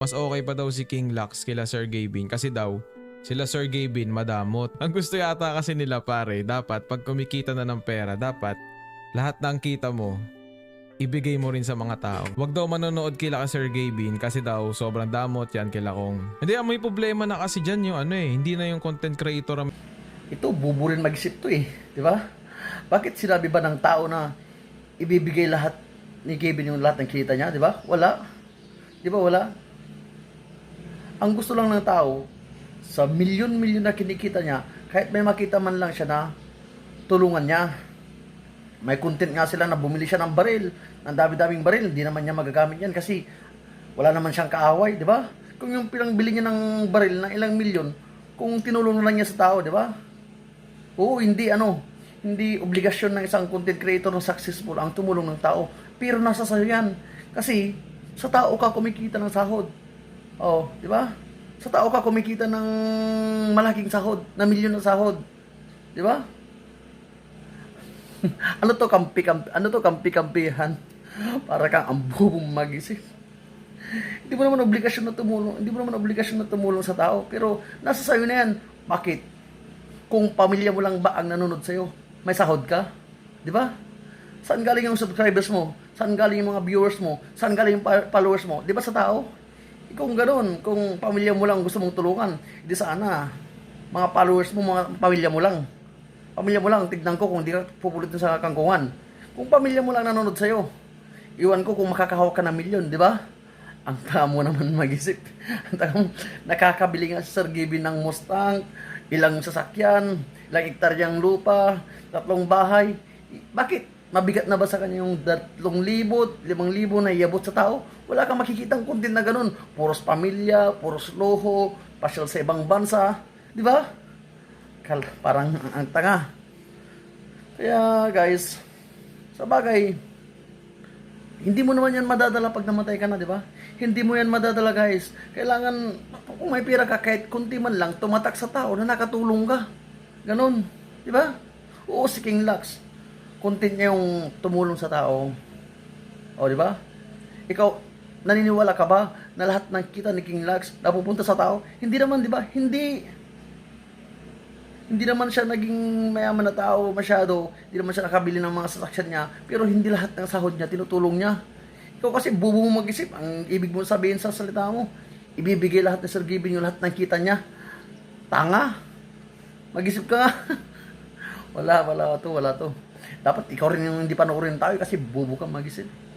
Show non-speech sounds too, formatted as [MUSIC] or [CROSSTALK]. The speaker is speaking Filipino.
Mas okay pa daw si King Lux kila Sir Gavin kasi daw sila Sir Gavin madamot. Ang gusto yata kasi nila pare, dapat pag kumikita na ng pera, dapat lahat ng kita mo ibigay mo rin sa mga tao. Huwag daw manonood kila ka Sir Gavin kasi daw sobrang damot yan kila kong. Hindi, may problema na kasi dyan yung ano eh. Hindi na yung content creator ang Ito, buburin mag-isip to eh. Di ba? Bakit sinabi ba ng tao na ibibigay lahat ni Kevin yung lahat ng kita niya? Di ba? Wala. Di ba wala? Ang gusto lang ng tao, sa milyon-milyon na kinikita niya, kahit may makita man lang siya na tulungan niya. May content nga sila na bumili siya ng baril, ng dami-daming baril, hindi naman niya magagamit yan kasi wala naman siyang kaaway, di ba? Kung yung pinangbili niya ng baril ng ilang milyon, kung tinulong na lang niya sa tao, di ba? Oo, hindi ano, hindi obligasyon ng isang content creator na successful ang tumulong ng tao. Pero nasa sayo yan. Kasi sa tao ka kumikita ng sahod. Oh, di ba? Sa tao ka kumikita ng malaking sahod, na milyon na sahod. Di ba? [LAUGHS] ano to kampi kampi ano to kampi kampihan [LAUGHS] para kang ang bubong mag-isip [LAUGHS] hindi mo naman obligasyon na tumulong hindi mo naman obligasyon na tumulong sa tao. Pero nasa sayo na yan. Bakit? Kung pamilya mo lang ba ang nanonood sa'yo may sahod ka? Di ba? Saan galing yung subscribers mo? Saan galing yung mga viewers mo? Saan galing yung followers mo? Di ba sa tao kung ganoon kung pamilya mo lang gusto mong tulungan di sana mga followers mo mga pamilya mo lang pamilya mo lang, tignan ko kung di ka pupulot sa kangkungan. Kung pamilya mo lang nanonood sa'yo, iwan ko kung makakahawak ka ng milyon, di ba? Ang tamo naman [LAUGHS] mag-isip. Ang tamo, nakakabili nga si Sir Gibby ng Mustang, ilang sasakyan, ilang hektaryang lupa, tatlong bahay. Bakit? Mabigat na ba sa kanya yung 3,000, 5,000 na iabot sa tao? Wala kang makikitang content na ganun. Puros pamilya, puros loho, pasyal sa ibang bansa. Di ba? Kal parang ang tanga. Kaya guys, sa bagay, hindi mo naman yan madadala pag namatay ka na, di ba? Hindi mo yan madadala guys. Kailangan, kung may pira ka, kahit kunti man lang, tumatak sa tao na nakatulong ka. Ganon. Di ba? Oo, si King Lux. Content niya yung tumulong sa tao. O, di ba? Ikaw, naniniwala ka ba na lahat ng kita ni King Lux napupunta sa tao? Hindi naman, di ba? Hindi hindi naman siya naging mayaman na tao masyado, hindi naman siya nakabili ng mga sasakyan niya, pero hindi lahat ng sahod niya tinutulong niya. Ikaw kasi bubo mo mag-isip, ang ibig mo sabihin sa salita mo, ibibigay lahat ni Sir Giving yung lahat ng kita niya. Tanga. Mag-isip ka nga. [LAUGHS] wala, wala to, wala to. Dapat ikaw rin yung hindi panoorin tayo kasi bubo ka mag-isip.